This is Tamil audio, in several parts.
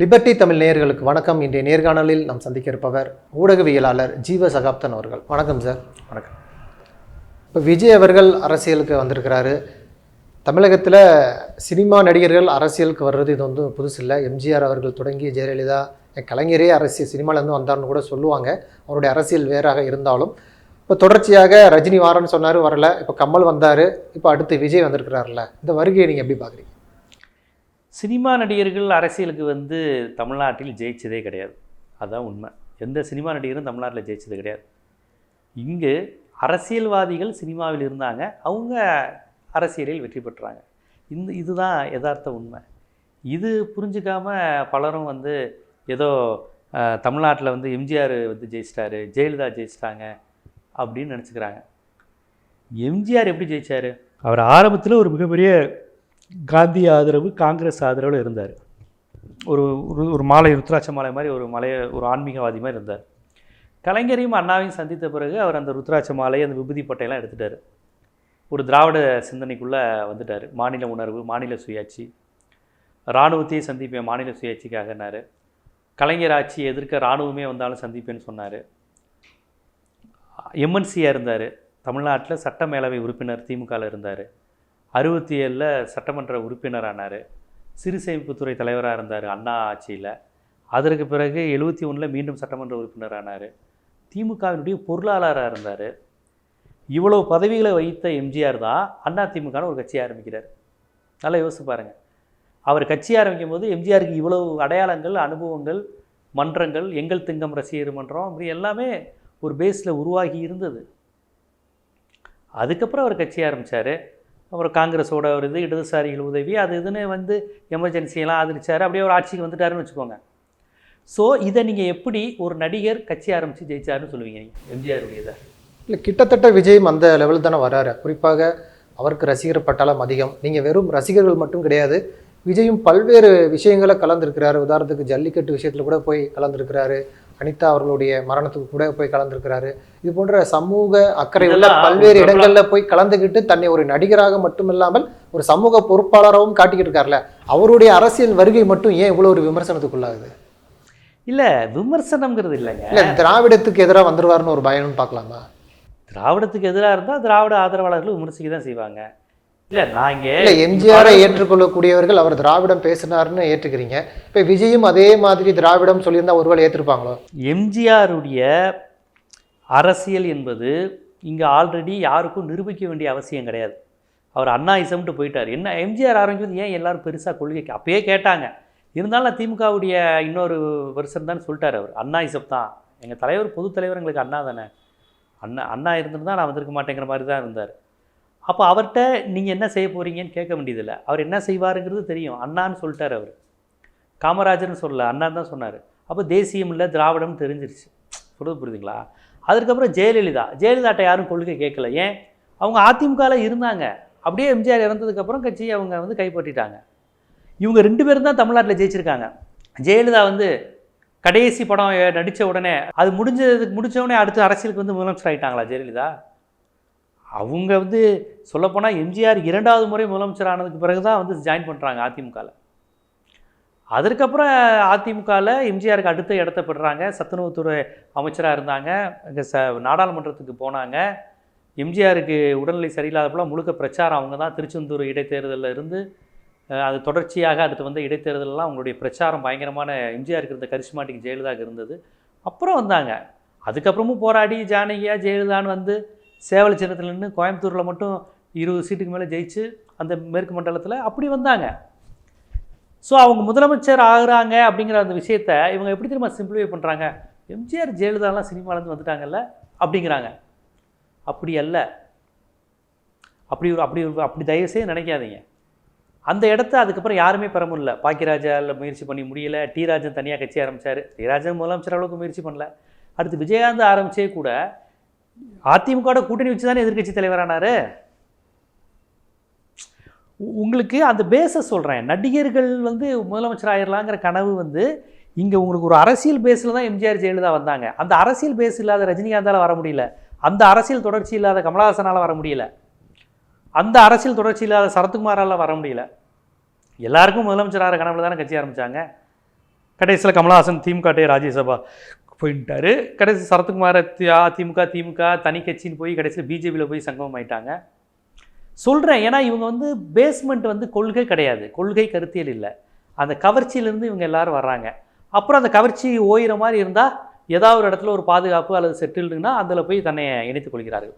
லிபர்டி தமிழ் நேயர்களுக்கு வணக்கம். இன்றைய நேர்காணலில் நாம் சந்திக்க இருப்பவர் ஊடகவியலாளர் ஜீவ சகாப்தன் அவர்கள். வணக்கம் சார். வணக்கம். இப்போ விஜய் அவர்கள் அரசியலுக்கு வந்திருக்கிறாரு. தமிழகத்தில் சினிமா நடிகர்கள் அரசியலுக்கு வர்றது இது வந்து புதுசு இல்லை. எம்ஜிஆர் அவர்கள் தொடங்கி ஜெயலலிதா என் கலைஞரே அரசியல் சினிமாலேருந்து வந்தார்னு கூட சொல்லுவாங்க. அவருடைய அரசியல் வேறாக இருந்தாலும். இப்போ தொடர்ச்சியாக ரஜினி வாரன்னு சொன்னார் வரல. இப்போ கமல் வந்தார். இப்போ அடுத்து விஜய் வந்திருக்கிறாருல்ல. இந்த வருகையை நீங்கள் எப்படி பார்க்குறீங்க சினிமா நடிகர்கள் அரசியலுக்கு வந்து தமிழ்நாட்டில் ஜெயிச்சதே கிடையாது. அதுதான் உண்மை. எந்த சினிமா நடிகரும் தமிழ்நாட்டில் ஜெயிச்சது கிடையாது. இங்கு அரசியல்வாதிகள் சினிமாவில் இருந்தாங்க. அவங்க அரசியலில் வெற்றி பெற்றாங்க. இந்த இதுதான் யதார்த்த உண்மை. இது புரிஞ்சுக்காம பலரும் வந்து ஏதோ தமிழ்நாட்டில் வந்து எம்ஜிஆர் வந்து ஜெயிச்சிட்டாரு ஜெயலலிதா ஜெயிச்சிட்டாங்க அப்படின்னு நினச்சிக்கிறாங்க. எம்ஜிஆர் எப்படி ஜெயிச்சாரு? அவர் ஆரம்பத்தில் ஒரு மிகப்பெரிய காந்தி ஆதரவு காங்கிரஸ் ஆதரவில் இருந்தார். ஒரு ஒரு மாலை ருத்ராட்ச மாலை மாதிரி ஒரு மலைய ஒரு ஆன்மீகவாதி மாதிரி இருந்தார். கலைஞரையும் அண்ணாவையும் சந்தித்த பிறகு அவர் அந்த ருத்ராட்ச மாலை அந்த விபூதி பட்டையெல்லாம் எடுத்துட்டார். ஒரு திராவிட சிந்தனைக்குள்ளே வந்துட்டார். மாநில உணர்வு மாநில சுயாட்சி. இராணுவத்தையே சந்திப்பேன் மாநில சுயாட்சிக்காகனார் கலைஞர் ஆட்சி எதிர்க்க இராணுவமே வந்தாலும் சந்திப்பேன்னு சொன்னார். எம்என்சியாக இருந்தார். தமிழ்நாட்டில் சட்ட மேலவை உறுப்பினர் திமுகவில் இருந்தார். அறுபத்தி ஏழில் சட்டமன்ற உறுப்பினரானார். சிறு சேமிப்புத்துறை தலைவராக இருந்தார் அண்ணா ஆட்சியில். அதற்கு பிறகு எழுபத்தி ஒன்றில் மீண்டும் சட்டமன்ற உறுப்பினர் ஆனார் திமுகவினுடைய பொருளாளராக இருந்தார். இவ்வளவு பதவிகளை வைத்த எம்ஜிஆர் தான் அண்ணா திமுகன்னு ஒரு கட்சி ஆரம்பிக்கிறார். நல்லா யோசிச்சு பாருங்கள் அவர் கட்சி ஆரம்பிக்கும் போது எம்ஜிஆருக்கு இவ்வளவு அடையாளங்கள் அனுபவங்கள் மன்றங்கள் எங்கள் திங்கம் ரசிகர் மன்றம் இப்படி எல்லாமே ஒரு பேஸில் உருவாகி இருந்தது. அதுக்கப்புறம் அவர் கட்சி ஆரம்பித்தார் அப்புறம் காங்கிரஸோட ஒரு இது இடதுசாரிகள் உதவி அது இதுன்னு வந்து எமர்ஜென்சியெல்லாம் ஆதரிச்சார். அப்படியே ஒரு ஆட்சிக்கு வந்துட்டாருன்னு வச்சுக்கோங்க. ஸோ இதை நீங்கள் எப்படி ஒரு நடிகர் கட்சி ஆரம்பித்து ஜெயிச்சாருன்னு சொல்லுவீங்க நீங்கள் எம்ஜிஆருடைய இதை இல்லை கிட்டத்தட்ட விஜயும் அந்த லெவல் தானே வராரு. குறிப்பாக அவருக்கு ரசிகர் பட்டாளம் அதிகம். நீங்கள் வெறும் ரசிகர்கள் மட்டும் கிடையாது விஜயும் பல்வேறு விஷயங்களை கலந்துருக்கிறாரு. உதாரணத்துக்கு ஜல்லிக்கட்டு விஷயத்தில் கூட போய் கலந்துருக்கிறாரு. அனிதா அவர்களுடைய மரணத்துக்கு கூட போய் கலந்துருக்கிறாரு. இது போன்ற சமூக அக்கறை உள்ள பல்வேறு இடங்கள்ல போய் கலந்துக்கிட்டு தன்னை ஒரு நடிகராக மட்டுமில்லாமல் ஒரு சமூக பொறுப்பாளராகவும் காட்டிக்கிட்டு இருக்காருல்ல. அவருடைய அரசியல் வருகை மட்டும் ஏன் இவ்வளோ ஒரு விமர்சனத்துக்குள்ளாகுது? இல்லை விமர்சனம்ங்கிறது இல்லைங்க. இல்லை திராவிடத்துக்கு எதிராக வந்துருவாருன்னு ஒரு பயம்னு பார்க்கலாமா? திராவிடத்துக்கு எதிராக இருந்தால் திராவிட ஆதரவாளர்கள் விமர்சிக்க தான் செய்வாங்க. இல்லை நான் இங்கே இல்ல எம்ஜிஆரை ஏற்றுக்கொள்ளக்கூடியவர்கள் அவர் திராவிடம் பேசினாருன்னு ஏற்றுக்கிறீங்க. இப்ப விஜயும் அதே மாதிரி திராவிடம் சொல்லியிருந்தா ஒருவேளை ஏற்றிருப்பாங்களோ எம்ஜிஆருடைய அரசியல் என்பது இங்கே ஆல்ரெடி யாருக்கும் நிரூபிக்க வேண்டிய அவசியம் கிடையாது. அவர் அண்ணா இசம்ட்டு போயிட்டார். என்ன எம்ஜிஆர் ஆரம்பிச்சது ஏன் எல்லாரும் பெருசாக கொள்கைக்கு? அப்பயே கேட்டாங்க. இருந்தாலும் திமுகவுடைய இன்னொரு வருஷம் தான் சொல்லிட்டார் அவர். அண்ணா இசம் தான். எங்கள் தலைவர் பொது தலைவர் எங்களுக்கு அண்ணா தானே. அண்ணா அண்ணா இருந்திருந்தா நான் வந்திருக்க மாட்டேங்கிற மாதிரி தான் இருந்தார். அப்போ அவர்கிட்ட நீங்கள் என்ன செய்ய போகிறீங்கன்னு கேட்க வேண்டியதில்லை. அவர் என்ன செய்வாருங்கிறது தெரியும். அண்ணான்னு சொல்லிட்டார் அவர். காமராஜர்னு சொல்லல. அண்ணான்னு தான் சொன்னார். அப்போ தேசியம் இல்லை திராவிடம்னு தெரிஞ்சிருச்சு. சொல்கிறது புரியுதுங்களா? அதுக்கப்புறம் ஜெயலலிதா. ஜெயலலிதாட்ட யாரும் கொள்கை கேட்கல. ஏன்? அவங்க அதிமுகவில் இருந்தாங்க. அப்படியே எம்ஜிஆர் இறந்ததுக்கப்புறம் கட்சி அவங்க வந்து கைப்பற்றிட்டாங்க. இவங்க ரெண்டு பேரும் தான் தமிழ்நாட்டில் ஜெயிச்சிருக்காங்க. ஜெயலலிதா வந்து கடைசி படம் நடித்த உடனே அது முடிஞ்சதுக்கு முடிச்ச உடனே அடுத்து அரசியலுக்கு வந்து முதலமைச்சர் ஆகிட்டாங்களா ஜெயலலிதா? அவங்க வந்து சொல்லப்போனால் எம்ஜிஆர் இரண்டாவது முறை முதலமைச்சர் ஆனதுக்கு பிறகு தான் வந்து ஜாயின் பண்ணுறாங்க அதிமுகவில் அதற்கப்புறம் அதிமுகவில் எம்ஜிஆருக்கு அடுத்த இடத்த பெறுறாங்க சத்துணவுத்துறை அமைச்சராக இருந்தாங்க. இங்கே ச நாடாளுமன்றத்துக்கு போனாங்க. எம்ஜிஆருக்கு உடல்நிலை சரியில்லாதப்பெல்லாம் முழுக்க பிரச்சாரம் அவங்க தான் திருச்செந்தூர் இடைத்தேர்தலில் இருந்து அது தொடர்ச்சியாக அடுத்து வந்த இடைத்தேர்தலெல்லாம் அவங்களுடைய பிரச்சாரம் பயங்கரமான எம்ஜிஆருக்கு இருந்த கரிஷ்மாட்டிக் ஜெயலலிதாவுக்கு இருந்தது. அப்புறம் வந்தாங்க. அதுக்கப்புறமும் போராடி ஜானகியா ஜெயலலிதான்னு வந்து சேவல் சின்னத்தில் நின்று கோயம்புத்தூரில் மட்டும் இருபது சீட்டுக்கு மேலே ஜெயிச்சு அந்த மேற்கு மண்டலத்தில் அப்படி வந்தாங்க. ஸோ அவங்க முதலமைச்சர் ஆகுறாங்க அப்படிங்கிற அந்த விஷயத்த இவங்க எப்படி திரும்ப சிம்பிளிஃபை பண்ணுறாங்க எம்ஜிஆர் ஜெயலலிதாலாம் சினிமாலேருந்து வந்துட்டாங்கல்ல? அப்படிங்கிறாங்க. அப்படி அல்ல. அப்படி ஒரு அப்படி ஒரு அப்படி தயவு செய்ய நினைக்காதீங்க. அந்த இடத்த அதுக்கப்புறம் யாருமே பெற முடியல. பாக்கியராஜாவில் முயற்சி பண்ணி முடியல. டி ராஜன் தனியாக கட்சி ஆரம்பித்தார் டி ராஜன் முதலமைச்சர் அளவுக்கு முயற்சி பண்ணல. அடுத்து விஜயகாந்த் ஆரம்பித்தே கூட அதிமுக கூட்டணி வச்சு தானே எதிர்கட்சி தலைவரானார்? உ- உங்களுக்கு அந்த பேஸை சொல்கிறேன் நடிகர்கள் வந்து முதலமைச்சர் ஆயிடலாங்கிற கனவு வந்து இங்கே உங்களுக்கு ஒரு அரசியல் பேஸில் தான் எம்ஜிஆர் ஜெயலலிதா வந்தாங்க. அந்த அரசியல் பேஸ் இல்லாத ரஜினிகாந்தால் வர முடியல. அந்த அரசியல் தொடர்ச்சி இல்லாத கமலஹாசனால் வர முடியல. அந்த அரசியல் தொடர்ச்சி இல்லாத சரத்குமாரால் வர முடியல. எல்லாருக்கும் முதலமைச்சர் ஆகிற கனவுல தானே கட்சி ஆரம்பித்தாங்க கடைசியில் கமலஹாசன் திமுக ராஜ்யசபா. போயிட்டாரு. கடைசி சரத்குமார் அதிமுக திமுக தனி கட்சின்னு போய் கடைசியில் பிஜேபியில் போய் சங்கமம் ஆயிட்டாங்க. சொல்கிறேன் ஏன்னா இவங்க வந்து பேஸ்மெண்ட் வந்து கொள்கை கிடையாது. கொள்கை கருத்தியல் இல்லை. அந்த கவர்ச்சியிலேருந்து இவங்க எல்லாரும் வர்றாங்க. அப்புறம் அந்த கவர்ச்சி ஓயிற மாதிரி இருந்தால் ஏதாவது ஒரு இடத்துல ஒரு பாதுகாப்பு அல்லது செட்டில்டுன்னா அதில் போய் தன்னை இணைத்துக் கொள்கிறார்கள்.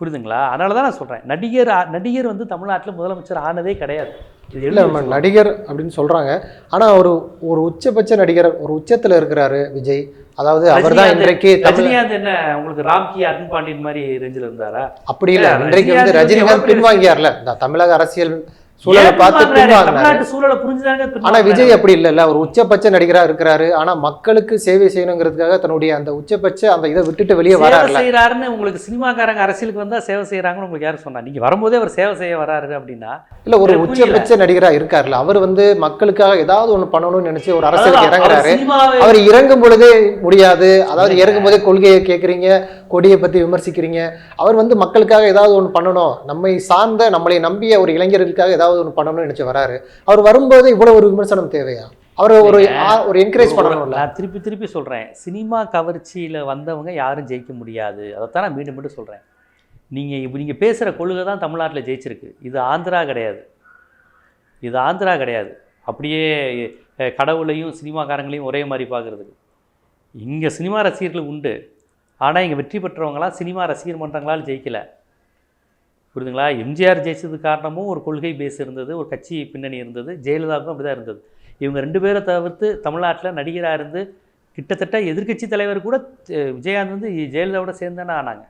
புரியுதுங்களா அதனால தான் நான் சொல்கிறேன் நடிகர் நடிகர் வந்து தமிழ்நாட்டில் முதலமைச்சர் ஆனதே கிடையாது. இது இல்லை நம்ம நடிகர் அப்படின்னு சொல்கிறாங்க ஆனால் ஒரு ஒரு உச்சபட்ச நடிகர் ஒரு உச்சத்தில் இருக்கிறாரு விஜய். அதாவது அவர் தான் இன்றைக்கு ரஜினிகாந்த் என்ன உங்களுக்கு ராம்கி அருண் பாண்டியன் மாதிரி ரேஞ்சில் இருந்தாரா? அப்படி இல்லை. இன்றைக்கு வந்து ரஜினிகாந்த் பின்வாங்கியார்ல? இந்த தமிழக அரசியல் சூழலை பார்த்து தமிழ்நாட்டு சூழலை புரிஞ்சுதாங்க ஆனா. விஜய் அப்படி இல்லைல்ல. ஒரு உச்சபட்ச நடிகரா இருக்கிறாரு. ஆனா மக்களுக்கு சேவை செய்யணுங்கிறதுக்காக தன்னுடைய அந்த உச்சபட்ச அந்த இதை விட்டுட்டு வெளியே வராருல செய்யறாருன்னு உங்களுக்கு சினிமாக்காரங்க அரசியலுக்கு வந்தா சேவை செய்யறாங்கன்னு உங்களுக்கு யாரும் சொன்னா? நீங்க வரும்போதே அவர் சேவை செய்ய வராரு அப்படின்னா இல்ல ஒரு. உச்சபட்ச நடிகரா இருக்காருல்ல. அவர் வந்து மக்களுக்காக ஏதாவது ஒண்ணு பண்ணணும்னு நினைச்சு ஒரு அரசியலுக்கு இறங்குறாரு. அவர் இறங்கும் பொழுதே முடியாது. அதாவது இறங்கும் போதே கொள்கையை கேட்குறீங்க கொடியை பத்தி விமர்சிக்கிறீங்க. அவர் வந்து மக்களுக்காக ஏதாவது ஒன்று பண்ணணும். நம்மை சார்ந்த நம்மளை நம்பிய ஒரு இளைஞர்களுக்காக ஏதாவது ஒன்று பண்ணணும்னு நினைச்சு வராரு. அவர் வரும்போது இவ்வளவு ஒரு விமர்சனம் தேவையா? அவர் ஒரு ஒரு என்கரேஜ் பண்ணணும்ல? நான் திருப்பி திருப்பி சொல்றேன். சினிமா கவர்ச்சியில வந்தவங்க யாரும் ஜெயிக்க முடியாது. அதைத்தான் நான் மீண்டும் மீண்டும் சொல்றேன். நீங்க இப்போ நீங்க பேசுற கொள்கை தான் தமிழ்நாட்டில் ஜெயிச்சிருக்கு. இது ஆந்திரா கிடையாது. இது ஆந்திரா கிடையாது. அப்படியே கடவுளையும் சினிமாக்காரங்களையும் ஒரே மாதிரி பார்க்குறதுக்கு. இங்கே சினிமா ரசிகர்கள் உண்டு. ஆனால் இங்கே வெற்றி பெற்றவங்களாம் சினிமா ரசிகர் மன்றங்களால் ஜெயிக்கலை. புரியுதுங்களா? எம்ஜிஆர் ஜெயிச்சதுக்கு காரணமும் ஒரு கொள்கை பேஸ் இருந்தது ஒரு கட்சி பின்னணி இருந்தது ஜெயலலிதாவுக்கும் அப்படி தான் இருந்தது. இவங்க ரெண்டு பேரை தவிர்த்து தமிழ்நாட்டில் நடிகராக இருந்து கிட்டத்தட்ட எதிர்க்கட்சி தலைவர் கூட விஜயகாந்த் வந்து ஜெயலலிதாவோட சேர்ந்து தானே ஆனாங்க.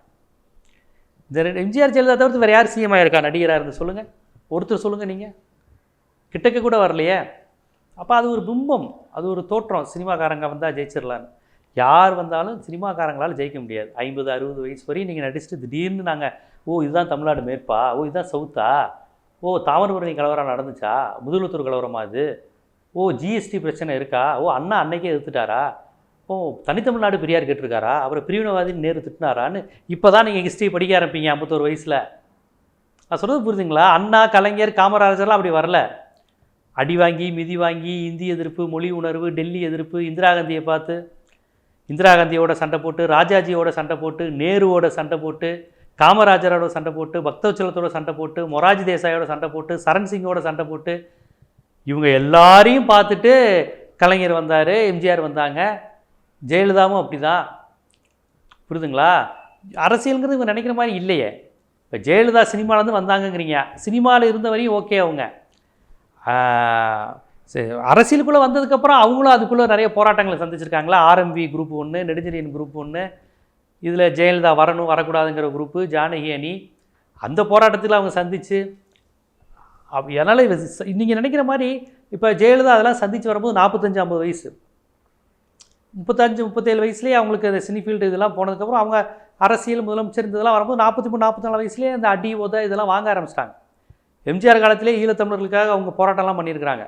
இந்த ரெண்டு எம்ஜிஆர் ஜெயலலிதா தவிர்த்து வேறு யார் சிஎம் ஆயிருக்கா நடிகராக இருந்து சொல்லுங்கள் ஒருத்தர் சொல்லுங்கள் நீங்கள் கிட்டக்க கூட வரலையே. அப்போ அது ஒரு பிம்பம் அது ஒரு தோற்றம். சினிமாக்காரங்க வந்தால் ஜெயிச்சிடலான்னு யார் வந்தாலும் சினிமாக்காரங்களால் ஜெயிக்க முடியாது. ஐம்பது அறுபது வயசு வரையும் நீங்கள் நடிச்சுட்டு திடீர்னு நாங்கள் ஓ இதுதான் தமிழ்நாடு மேற்பா? ஓ இதுதான் சவுத்தா? ஓ தாமிரபரணி கலவரம் நடந்துச்சா? முதலுத்தூர் கலவரமா அது ஓ ஜிஎஸ்டி பிரச்சனை இருக்கா? ஓ அண்ணா அன்னைக்கே எதிர்த்துட்டாரா? ஓ தனித்தமிழ்நாடு பெரியார் கேட்டிருக்காரா? அவரை பிரிவினவாதின்னு நேரு திட்டினாரான்னு இப்போ தான் நீங்கள் ஹிஸ்ட்ரி படிக்க ஆரம்பிப்பீங்க ஐம்பத்தோரு வயசில். நான் சொல்கிறது புரியுதுங்களா அண்ணா கலைஞர் காமராஜர்லாம் அப்படி வரல. அடி வாங்கி மிதி வாங்கி இந்தி எதிர்ப்பு மொழி உணர்வு டெல்லி எதிர்ப்பு இந்திரா காந்தியை பார்த்து இந்திரா காந்தியோட சண்டை போட்டு ராஜாஜியோட சண்டை போட்டு நேருவோட சண்டை போட்டு காமராஜரோட சண்டை போட்டு பக்தவச்சலத்தோட சண்டை போட்டு மொராஜி தேசாயோட சண்டை போட்டு சரண் சிங்கோட சண்டை போட்டு இவங்க எல்லாரையும் பார்த்துட்டு கலைஞர் வந்தார் எம்ஜிஆர் வந்தாங்க. ஜெயலலிதாவும் அப்படிதான். புரியுதுங்களா? அரசியலுங்கிறது இவங்க நினைக்கிற மாதிரி இல்லையே. இப்போ ஜெயலலிதா சினிமாவிலேருந்து வந்தாங்கங்கிறீங்க. சினிமாவில் இருந்த வரையும் ஓகே அவங்க. சரி, அரசியலுக்குள்ளே வந்ததுக்கப்புறம் அவங்களும் அதுக்குள்ளே நிறைய போராட்டங்களை சந்திச்சிருக்காங்களா? ஆர்எம்வி குரூப் ஒன்று நெடுஞ்செழியன் குரூப் ஒன்று இதில் ஜெயலலிதா வரணும் வரக்கூடாதுங்கிற குரூப்பு ஜானகி அணி. அந்த போராட்டத்தில் அவங்க சந்தித்து அப் அதனால் நீங்கள் நினைக்கிற மாதிரி இப்போ ஜெயலலிதா அதெல்லாம் சந்தித்து வரும்போது நாற்பத்தஞ்சு ஐம்பது வயசு. முப்பத்தஞ்சு முப்பத்தேழு வயசுலேயே அவங்களுக்கு அந்த சினிஃபீல்டு இதெல்லாம் போனதுக்கப்புறம் அவங்க அரசியல் முதலமைச்சர் இந்த இதெல்லாம் வரும்போது நாற்பத்தி மூணு நாற்பத்தி நாலு வயசுலேயே அந்த அடி உத இதெல்லாம் வாங்க ஆரம்பிச்சிட்டாங்க. எம்ஜிஆர் காலத்திலே ஈழத்தமிழர்களுக்காக அவங்க போராட்டம்லாம் பண்ணியிருக்கிறாங்க.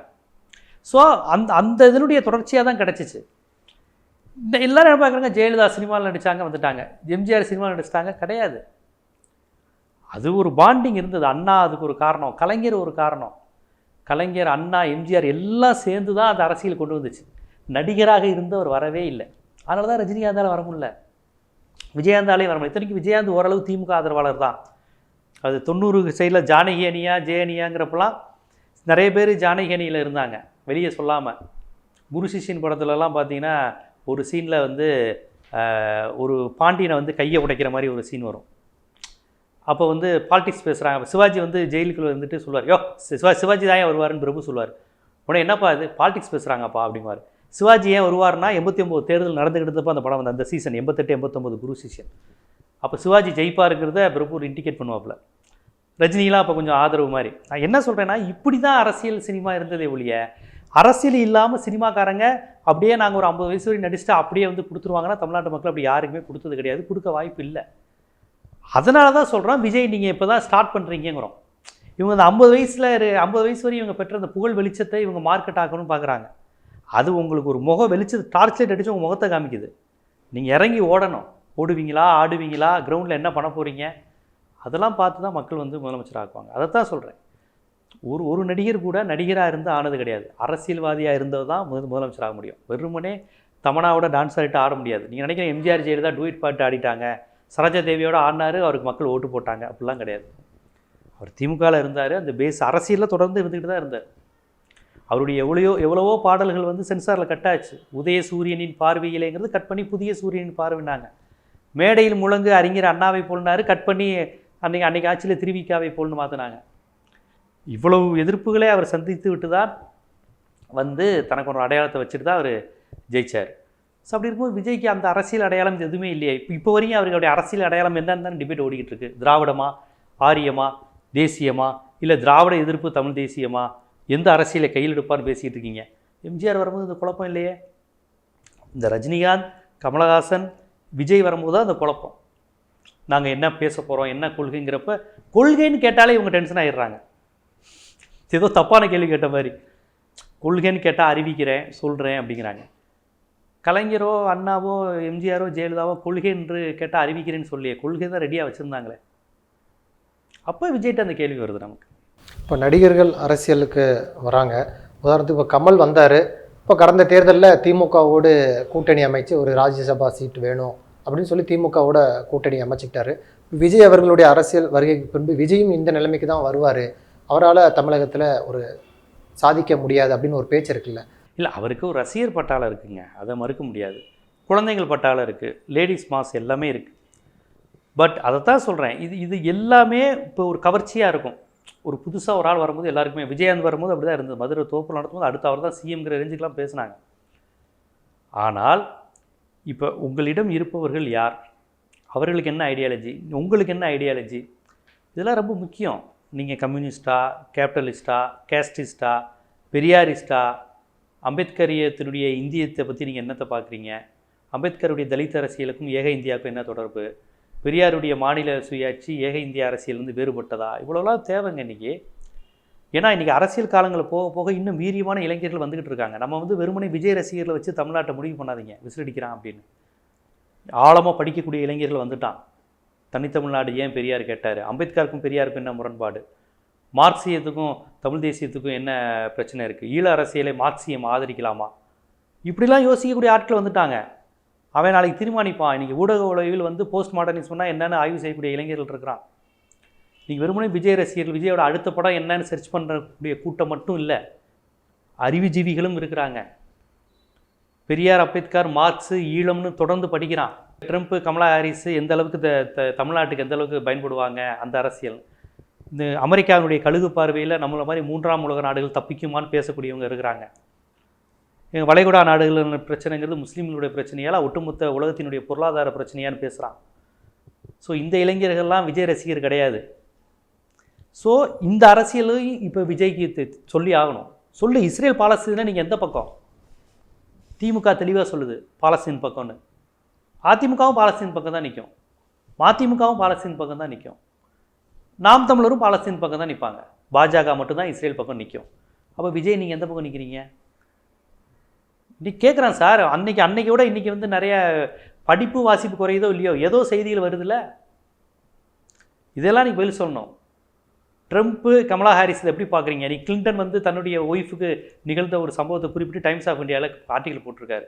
ஸோ அந்த அந்த இதனுடைய தொடர்ச்சியாக தான் கிடச்சிச்சு. இந்த எல்லோரும் என்ன பார்க்குறாங்க? ஜெயலலிதா சினிமாவில் நடித்தாங்க வந்துட்டாங்க. எம்ஜிஆர் சினிமாவில் நடிச்சிட்டாங்க கிடையாது. அது ஒரு பாண்டிங் இருந்தது. அண்ணா அதுக்கு ஒரு காரணம். கலைஞர் ஒரு காரணம். கலைஞர் அண்ணா எம்ஜிஆர் எல்லாம் சேர்ந்து தான் அந்த அரசியல் கொண்டு வந்துச்சு. நடிகராக இருந்தவர் வரவே இல்லை. அதனால தான் ரஜினிகாந்தால் வர முடியல. விஜயகாந்தாலே வர முடியல. இத்தனைக்கும் விஜயகாந்த் ஓரளவு திமுக ஆதரவாளர் தான். அது தொண்ணூறு சைடில் ஜானகி அணியா ஜெய அணியாங்கிறப்பெல்லாம் நிறைய பேர் ஜானகி அணியில் இருந்தாங்க. வெளியே சொல்லாமல் குரு சிஷ்யன் படத்துலலாம் பார்த்தீங்கன்னா ஒரு சீனில் வந்து ஒரு பாண்டியனை வந்து கையை உடைக்கிற மாதிரி ஒரு சீன் வரும். அப்போ வந்து பாலிடிக்ஸ் பேசுகிறாங்க சிவாஜி வந்து ஜெயிலுக்குள்ளே வந்துட்டு சொல்லுவார் யோ சிவா சிவாஜி தான் ஏன் வருவாருன்னு பிரபு சொல்லுவார் உடனே என்னப்பா இது? பாலிடிக்ஸ் பேசுகிறாங்கப்பா அப்படிங்குவார். சிவாஜி ஏன் வருவார்னா எண்பத்தி ஒம்பது தேர்தல் நடந்துக்கிட்டப்போ அந்த படம் வந்து அந்த சீசன் எண்பத்தெட்டு எண்பத்தொம்பது குரு சீசன் அப்போ சிவாஜி ஜெயிப்பாருங்கிறத பிரபு இண்டிகேட் பண்ணுவாப்புல. ரஜினிலாம் அப்போ கொஞ்சம் ஆதரவு மாதிரி. நான் என்ன சொல்கிறேன்னா இப்படி தான் அரசியல் சினிமா இருந்ததே ஒழிய அரசியல் இல்லாமல் சினிமாக்காரங்க அப்படியே நாங்கள் ஒரு ஐம்பது வயசு வரையும் நடிச்சுட்டு அப்படியே வந்து கொடுத்துருவாங்கன்னா தமிழ்நாட்டு மக்கள் அப்படி யாருக்குமே கொடுத்தது கிடையாது. கொடுக்க வாய்ப்பு இல்லை. அதனால தான் சொல்கிறோம் விஜய் நீங்கள் இப்போ தான் ஸ்டார்ட் பண்ணுறீங்கிறோம் இவங்க அந்த ஐம்பது வயசில் ஐம்பது வயசு வரையும் இவங்க பெற்ற அந்த புகழ் வெளிச்சத்தை இவங்க மார்க்கெட் ஆக்கணும்னு பார்க்குறாங்க அது உங்களுக்கு ஒரு முகம் வெளிச்சது டார்ச் லைட் அடித்து உங்கள் முகத்தை காமிக்குது. நீங்கள் இறங்கி ஓடணும். ஓடுவீங்களா ஆடுவீங்களா கிரவுண்டில் என்ன பண்ண போகிறீங்க அதெல்லாம் பார்த்து தான் மக்கள் வந்து முதலமைச்சர் ஆக்குவாங்க. அதை தான் சொல்கிறேன் ஒரு ஒரு நடிகர் கூட நடிகராக இருந்து ஆனது கிடையாது. அரசியல்வாதியாக இருந்தது தான் முதல் முதலமைச்சர் ஆக முடியும். வெறுமனே தமனாவோட டான்ஸ் ஆடிட்டு ஆட முடியாது. நீங்கள் நினைக்கிற எம்ஜிஆர் ஜெயலலிதா டூயிட் பாட்டு ஆடிட்டாங்க. சரோஜா தேவியோட ஆடினாரு அவருக்கு மக்கள் ஓட்டு போட்டாங்க. அப்படிலாம் கிடையாது. அவர் திமுகவில் இருந்தார் அந்த பேஸ் அரசியலில் தொடர்ந்து இருந்துக்கிட்டு தான் இருந்தார். அவருடைய எவ்வளையோ எவ்வளவோ பாடல்கள் வந்து சென்சாரில் கட் ஆச்சு. உதய சூரியனின் பார்வையிலேங்கிறது கட் பண்ணி புதிய சூரியனின் பார்வைனாங்க. மேடையில் முழங்கு அறிஞர் அண்ணாவை போல்னாரு கட் பண்ணி அன்னைக்கு அன்னைக்கு ஆட்சியில் திருவிக்காவை போல்னு மாற்றினாங்க இவ்வளவு எதிர்ப்புகளே அவர் சந்தித்து விட்டு தான் வந்து தனக்கு ஒரு அடையாளத்தை வச்சுட்டு தான் அவர் ஜெயிச்சார். ஸோ அப்படி இருக்கும்போது விஜய்க்கு அந்த அரசியல் அடையாளம் எதுவுமே இல்லையே. இப்போ இப்போ வரையும் அவருடைய அரசியல் அடையாளம் என்னன்னு தான் டிபேட் ஓடிக்கிட்டு இருக்கு. திராவிடமா? ஆரியமா? தேசியமா? இல்லை திராவிட எதிர்ப்பு தமிழ் தேசியமா? எந்த அரசியலை கையில் எடுப்பான்னு பேசிகிட்டு இருக்கீங்க? எம்ஜிஆர் வரும்போது இந்த குழப்பம் இல்லையே? இந்த ரஜினிகாந்த் கமலஹாசன் விஜய் வரும்போது தான் அந்த குழப்பம். நாங்கள் என்ன பேச போகிறோம் என்ன கொள்கைங்கிறப்ப கொள்கைன்னு கேட்டாலே இவங்க டென்ஷன் ஆகிடுறாங்க ஏதோ தப்பான கேள்வி கேட்ட மாதிரி. கொள்கைன்னு கேட்டால் அறிவிக்கிறேன் சொல்கிறேன் அப்படிங்கிறாங்க. கலைஞரோ அண்ணாவோ எம்ஜிஆரோ ஜெயலலிதாவோ கொள்கை என்று கேட்டால் அறிவிக்கிறேன்னு சொல்லியே கொள்கை தான் ரெடியாக வச்சுருந்தாங்களே. அப்போ விஜய்கிட்ட அந்த கேள்வி வருது நமக்கு. இப்போ நடிகர்கள் அரசியலுக்கு வராங்க. உதாரணத்துக்கு இப்போ கமல் வந்தார். இப்போ கடந்த தேர்தலில் திமுகவோடு கூட்டணி அமைச்சு ஒரு ராஜ்யசபா சீட் வேணும் அப்படின்னு சொல்லி திமுகவோட கூட்டணி அமைச்சுக்கிட்டாரு. விஜய் அவர்களுடைய அரசியல் வருகைக்கு பின்பு விஜயும் இந்த நிலைமைக்கு தான் வருவார். அவரால் தமிழகத்தில் ஒரு சாதிக்க முடியாது அப்படின்னு ஒரு பேச்சு இருக்குல்ல. இல்லை அவருக்கு ஒரு ரசிகர் பட்டாளம் இருக்குங்க. அதை மறுக்க முடியாது. குழந்தைகள் பட்டாளம் இருக்குது லேடிஸ் மாஸ் எல்லாமே இருக்குது பட் அதை தான் சொல்கிறேன் இது இது எல்லாமே இப்போ ஒரு கவர்ச்சியாக இருக்கும். ஒரு புதுசாக ஒரு ஆள் வரும்போது எல்லாருக்குமே விஜயகாந்த் வரும்போது அப்படி தான் இருந்தது. மதுரை தோப்பு நடத்தும்போது அடுத்து அவர் தான் சிஎம்ங்கிற ரேஞ்சுக்கெலாம் பேசினாங்க. ஆனால் இப்போ உங்களிடம் இருப்பவர்கள் யார்? அவர்களுக்கு என்ன ஐடியாலஜி உங்களுக்கு என்ன ஐடியாலஜி இதெல்லாம் ரொம்ப முக்கியம். நீங்கள் கம்யூனிஸ்டா கேபிட்டலிஸ்டா கேஸ்டிஸ்டா பெரியாரிஸ்டா அம்பேத்கரியத்தினுடைய இந்தியத்தை பற்றி நீங்கள் என்னத்தை பார்க்குறீங்க அம்பேத்கருடைய தலித் அரசியலுக்கும் ஏக இந்தியாவுக்கும் என்ன தொடர்பு? பெரியாருடைய மாநில சுயாட்சி ஏக இந்திய அரசியல் வந்து வேறுபட்டதா? இவ்வளோலாம் தேவைங்க இன்றைக்கி ஏன்னா இன்றைக்கி அரசியல் காலங்களில் போக போக இன்னும் வீரியமான இளைஞர்கள் வந்துக்கிட்டு இருக்காங்க. நம்ம வந்து வெறுமனே விஜய் ரசிகர்களை வச்சு தமிழ்நாட்டை முடிவு பண்ணாதீங்க. விசிலடிக்கிறான் அப்படின்னு. ஆழமாக படிக்கக்கூடிய இளைஞர்கள் வந்துட்டான். தனித்தமிழ்நாடு ஏன் பெரியார் கேட்டார்? அம்பேத்கருக்கும் பெரியாருக்கும் என்ன முரண்பாடு? மார்க்சியத்துக்கும் தமிழ் தேசியத்துக்கும் என்ன பிரச்சனை இருக்குது ஈழ அரசியலை மார்க்சியம் ஆதரிக்கலாமா? இப்படிலாம் யோசிக்கக்கூடிய ஆட்கள் வந்துட்டாங்க. அவன் நாளைக்கு தீர்மானிப்பான். இன்றைக்கி ஊடக உலகில் வந்து போஸ்ட் மாடர்னிசம்னா என்னென்னு ஆய்வு செய்யக்கூடிய இளைஞர்கள் இருக்கிறான். நீங்கள் வெறுமனே விஜய் ரசிகர்கள் விஜயோட அடுத்த படம் என்னன்னு சர்ச் பண்ணக்கூடிய கூட்டம் மட்டும் இல்லை. அறிவுஜீவிகளும் இருக்கிறாங்க. பெரியார் அம்பேத்கர் மார்க்ஸு ஈழம்னு தொடர்ந்து படிக்கிறான். ட்ரம்ப் கமலா ஹாரிஸ் எந்த அளவுக்கு த தமிழ்நாட்டுக்கு எந்த அளவுக்கு பயன்படுவாங்க அந்த அரசியல்? இந்த அமெரிக்காவினுடைய கழுகு பார்வையில் நம்மளை மாதிரி மூன்றாம் உலக நாடுகள் தப்பிக்குமான்னு பேசக்கூடியவங்க இருக்கிறாங்க. எங்கள் வளைகுடா நாடுகள் பிரச்சனைங்கிறது முஸ்லீம்களுடைய பிரச்சனையால் ஒட்டுமொத்த உலகத்தினுடைய பொருளாதார பிரச்சனையான்னு பேசுகிறான் ஸோ இந்த இளைஞர்கள்லாம் விஜய் ரசிகர் கிடையாது. ஸோ இந்த அரசியலையும் இப்போ விஜய்க்கு தெ- சொல்லி ஆகணும். சொல்லு இஸ்ரேல் பாலஸ்தீனில் நீங்கள் எந்த பக்கம்? திமுக தெளிவாக சொல்லுது பாலஸ்தீன் பக்கம்னு. அதிமுகவும் பாலஸ்தீன் பக்கம் தான் நிற்கும் மதிமுகவும் பாலஸ்தீன் பக்கம் தான் நிற்கும் நாம் தமிழரும் பாலஸ்தீன் பக்கம் தான் நிற்பாங்க. பாஜக மட்டும்தான் இஸ்ரேல் பக்கம் நிற்கும் அப்போ விஜய் நீங்கள் எந்த பக்கம் நிற்கிறீங்க இன்னைக்கு கேட்குறேன் சார். அன்னைக்கு அன்னைக்கு விட இன்றைக்கி வந்து நிறைய படிப்பு வாசிப்பு குறையுதோ இல்லையோ ஏதோ செய்திகள் வருதுல்ல? இதெல்லாம் நீ பதில் சொல்லணும். ட்ரம்ப்பு கமலா ஹாரிஸ் இதை எப்படி பார்க்குறீங்க? நீ கிளின்டன் வந்து தன்னுடைய ஒய்ஃபுக்கு நிகழ்ந்த ஒரு சம்பவத்தை குறிப்பிட்டு டைம்ஸ் ஆஃப் இந்தியாவில் ஆர்டிகல் போட்டிருக்காரு.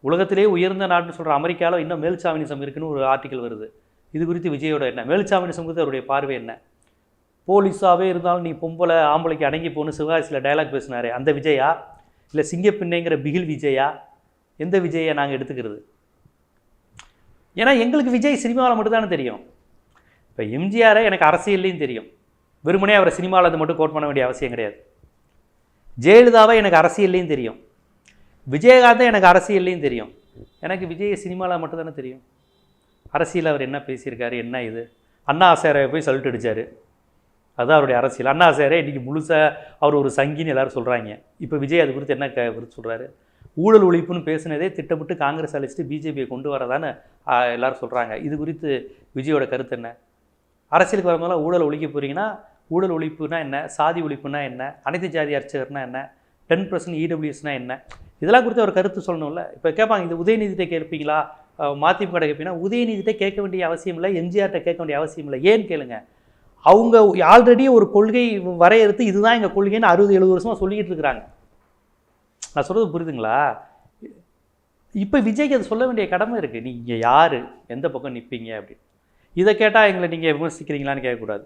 உலகத்திலே உயர்ந்த நாடுன்னு சொல்கிற அமெரிக்காவில் இன்னும் மேல்சாமினிசம் இருக்குன்னு ஒரு ஆர்டிக்கல் வருது. இது குறித்து விஜயோட என்ன? மேல்சாவினிசம் குறித்து அவருடைய பார்வை என்ன? போலீஸாகவே இருந்தாலும் நீ பொம்பளை ஆம்பளைக்கு அடங்கி போன்னு சிவகாசியில் டைலாக் பேசினார். அந்த விஜயா? இல்லை சிங்கப்பிண்ணைங்கிற பிகில் விஜயா? எந்த விஜயை நாங்கள் எடுத்துக்கிறது? ஏன்னா எங்களுக்கு விஜய் சினிமாவில் மட்டும்தானே தெரியும். இப்போ எம்ஜிஆரை எனக்கு அரசியல்லையும் தெரியும். வெறுமனே அவரை சினிமாவில் அது மட்டும் கோட் பண்ண வேண்டிய அவசியம் கிடையாது. ஜெயலலிதாவை எனக்கு அரசியல்லையும் தெரியும். விஜயகாந்த் எனக்கு அரசியல்லையும் தெரியும். எனக்கு விஜய் சினிமாவில் மட்டும்தானே தெரியும். அரசியல் அவர் என்ன பேசியிருக்காரு என்ன இது? அண்ணா ஆசாரை போய் சல்யூட் அடித்தார் அதுதான் அவருடைய அரசியல். அண்ணா ஆசாரே இன்றைக்கி முழுசாக அவர் ஒரு சங்கின்னு எல்லோரும் சொல்கிறாங்க இப்போ விஜய் அது குறித்து என்ன க குறித்து சொல்கிறாரு ஊழல் ஒழிப்புன்னு பேசினதே திட்டமிட்டு காங்கிரஸ் அழிச்சிட்டு பிஜேபியை கொண்டு வரதான்னு எல்லோரும் எல்லாரும் சொல்கிறாங்க இது குறித்து விஜயோட கருத்து என்ன? அரசியலுக்கு வரும்போது ஊழல் ஒழிக்க போகிறீங்கன்னா ஊழல் ஒழிப்புனா என்ன? சாதி ஒழிப்புனா என்ன? அனைத்து ஜாதி அர்ச்சகர்னா என்ன? டென் பர்சன்ட் இடபிள்யூஸ்னால் என்ன? இதெல்லாம் குறித்து ஒரு கருத்து சொல்லணும்ல. இப்போ கேட்பாங்க இது உதயநிதிட்ட கேட்பீங்களா? மதிமுக கேட்பீங்கன்னா உதயநிதிட்ட கேட்க வேண்டிய அவசியம் இல்லை எம்ஜிஆர்கிட்ட கேட்க வேண்டிய அவசியம் இல்லை. ஏன்னு கேளுங்க. அவங்க ஆல்ரெடி ஒரு கொள்கை வரையறுத்து இதுதான் எங்கள் கொள்கைன்னு அறுபது எழுபது வருஷமாக சொல்லிக்கிட்டு இருக்கிறாங்க. நான் சொல்கிறது புரியுதுங்களா? இப்போ விஜய்க்கு அது சொல்ல வேண்டிய கடமை இருக்குது நீங்கள் யார்? எந்த பக்கம் நிற்பீங்க அப்படின்னு. இதை கேட்டால் எங்களை நீங்கள் விமர்சிக்கிறீங்களான்னு கேட்கக்கூடாது.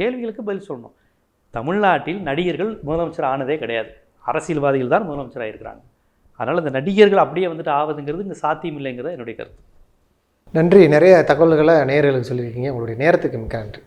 கேள்விகளுக்கு பதில் சொல்லணும். தமிழ்நாட்டில் நடிகர்கள் முதலமைச்சர் ஆனதே கிடையாது. அரசியல்வாதிகள் தான் முதலமைச்சராக இருக்கிறாங்க அதனால் இந்த நடிகர்கள் அப்படியே வந்துட்டு ஆவதுங்கிறது இங்கே சாத்தியம் இல்லைங்கிறது என்னுடைய கருத்து. நன்றி. நிறைய தகவல்களை நேயர்களுக்கு சொல்லியிருக்கீங்க. உங்களுடைய நேரத்துக்கு மிக்க நன்றி.